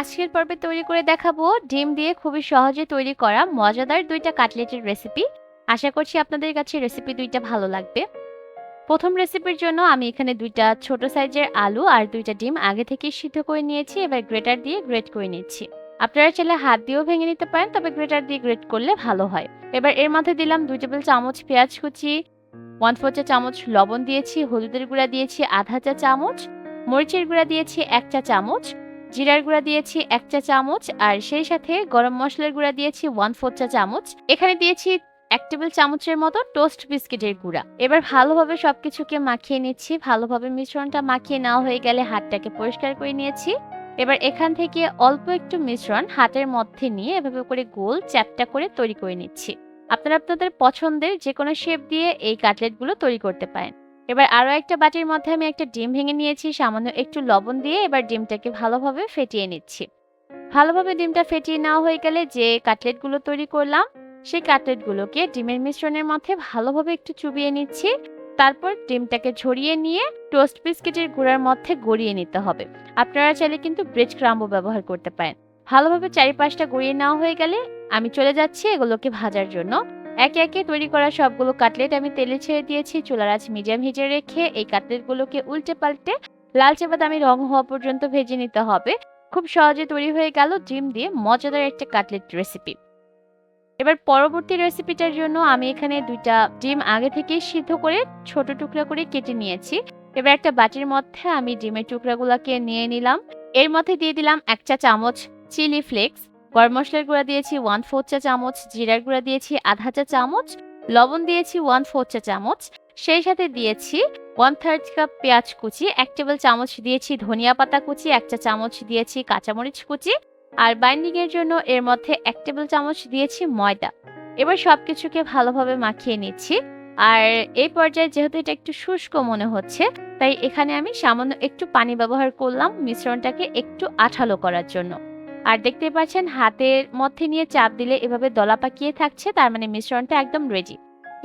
আজকের পর্বে তৈরি করে দেখাবো ডিম দিয়ে খুবই সহজে তৈরি করা মজাদার দুইটা কাটলেটের রেসিপি আশা করছি আপনাদের কাছে রেসিপি দুইটা ভালো লাগবে। প্রথম রেসিপির জন্য আমি এখানে দুইটা ছোট সাইজের আলু আর দুইটা ডিম আগে থেকে সিদ্ধ করে নিয়েছি, এবার গ্রেটার দিয়ে গ্রেট করে নিচ্ছি। আপনারা চাইলে হাত দিয়েও ভেঙে নিতে পারেন, তবে গ্রেটার দিয়ে গ্রেট করলে ভালো হয়। এবার এর মধ্যে দিলাম দুই টেবিল চামচ পেঁয়াজ কুচি ওয়ান ফোর চা চামচ লবণ দিয়েছি, হলুদের গুঁড়া দিয়েছি আধা চা চামচ, মরিচের গুঁড়া দিয়েছি এক চা চামচ জিরার গুঁড়া দিয়েছি এক চা চামচ, আর সেই সাথে গরম মশলার গুঁড়া দিয়েছি ওয়ান ফোর চা চামচ। এখানে দিয়েছি এক টেবিল চামচের মতো টোস্ট বিস্কিটের গুঁড়া। এবার ভালোভাবে সবকিছুকে মাখিয়ে নিচ্ছি। ভালোভাবে মিশ্রণটা মাখিয়ে নেওয়া হয়ে গেলে হাতটাকে পরিষ্কার করে নিয়েছি। এবার এখান থেকে অল্প একটু মিশ্রণ হাতের মধ্যে নিয়ে এভাবে করে গোল চ্যাপটা করে তৈরি করে নিচ্ছি। আপনারা আপনাদের পছন্দের যে কোনো শেপ দিয়ে এই কাটলেটগুলো তৈরি করতে পারেন। এবার আরও একটা বাটির মধ্যে আমি একটা ডিম ভেঙে নিয়েছি, সামান্য একটু লবণ দিয়ে এবার ডিমটাকে ভালোভাবে ফেটিয়ে নিচ্ছি। ভালোভাবে ডিমটা ফেটিয়ে নেওয়া হয়ে গেলে যে কাটলেটগুলো তৈরি করলাম, সেই কাটলেটগুলোকে ডিমের মিশ্রণের মধ্যে ভালোভাবে একটু চুবিয়ে নিচ্ছি। তারপর ডিমটাকে ঝরিয়ে নিয়ে টোস্ট বিস্কিটের গুঁড়ার মধ্যে গড়িয়ে নিতে হবে। আপনারা চাইলে কিন্তু ব্রেড ক্রাম্বও ব্যবহার করতে পারেন। ভালোভাবে চারিপাশটা গড়িয়ে নেওয়া হয়ে গেলে আমি চলে যাচ্ছি এগুলোকে ভাজার জন্য। একে একে তৈরি করা সবগুলো কাটলেট আমি তেলে ছেড়ে দিয়েছি, চুলার আঁচ মিডিয়াম হিটে রেখে এই কাটলেটগুলোকে উল্টে পাল্টে লালচে বাদামি রং হওয়া পর্যন্ত ভেজে নিতে হবে। খুব সহজে তৈরি হয়ে গেল ডিম দিয়ে মজাদার একটা কাটলেট রেসিপি এবার পরবর্তী রেসিপিটার জন্য আমি এখানে দুইটা ডিম আগে থেকে সিদ্ধ করে ছোট টুকরা করে কেটে নিয়েছি। এবার একটা বাটির মধ্যে আমি ডিমের টুকরাগুলোকে নিয়ে নিলাম। এর মধ্যে দিয়ে দিলাম এক চা চামচ চিলি ফ্লেক্স গরম মশলার গুঁড়া দিয়েছি ওয়ান ফোর চা চামচ, জিরার গুঁড়া দিয়েছি আধা চা চামচ, লবণ দিয়েছি ওয়ান ফোর চা চামচ, সেই সাথে দিয়েছি ওয়ান থার্ড কাপ পেঁয়াজ কুচি, এক টেবিল চামচ দিয়েছি ধনিয়া পাতা কুচি, এক চা চামচ দিয়েছি কাঁচামরিচ কুচি, আর বাইন্ডিং এর জন্য এর মধ্যে এক টেবিল চামচ দিয়েছি ময়দা। এবার সবকিছুকে ভালোভাবে মাখিয়ে নিচ্ছি। আর এই পর্যায়ে যেহেতু এটা একটু শুষ্ক মনে হচ্ছে, তাই এখানে আমি সামান্য একটু পানি ব্যবহার করলাম মিশ্রণটাকে একটু আঠালো করার জন্য। আর দেখতে পাচ্ছেন, হাতের মধ্যে নিয়ে চাপ দিলে এভাবে দলা পাকিয়ে থাকছে, তার মানে মিশ্রণটা একদম রেডি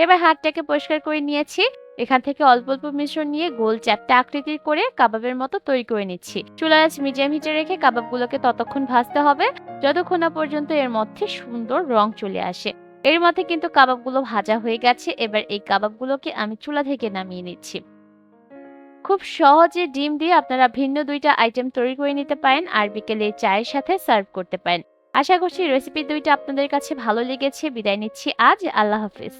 এবার হাতটাকে পরিষ্কার করে নিয়েছি। এখান থেকে অল্প অল্প মিশ্রণ নিয়ে গোল চ্যাপটা আকৃতির করে কাবাবের মতো তৈরি করে নিচ্ছি। চুলার আঁচ মিডিয়াম হিটে রেখে কাবাবগুলোকে ততক্ষণ ভাজতে হবে, যতক্ষণ না পর্যন্ত এর মধ্যে সুন্দর রং চলে আসে। এর মধ্যে কিন্তু কাবাবগুলো ভাজা হয়ে গেছে, এবার এই কাবাবগুলোকে আমি চুলা থেকে নামিয়ে নিচ্ছি। খুব সহজে ডিম দিয়ে আপনারা ভিন্ন দুইটা আইটেম তৈরি করে নিতে পারেন আর বিকেলে চায়ের সাথে সার্ভ করতে পারেন। আশা করছি রেসিপি দুইটা আপনাদের কাছে ভালো লেগেছে। বিদায় নিচ্ছি আজ। আল্লাহ হাফিজ।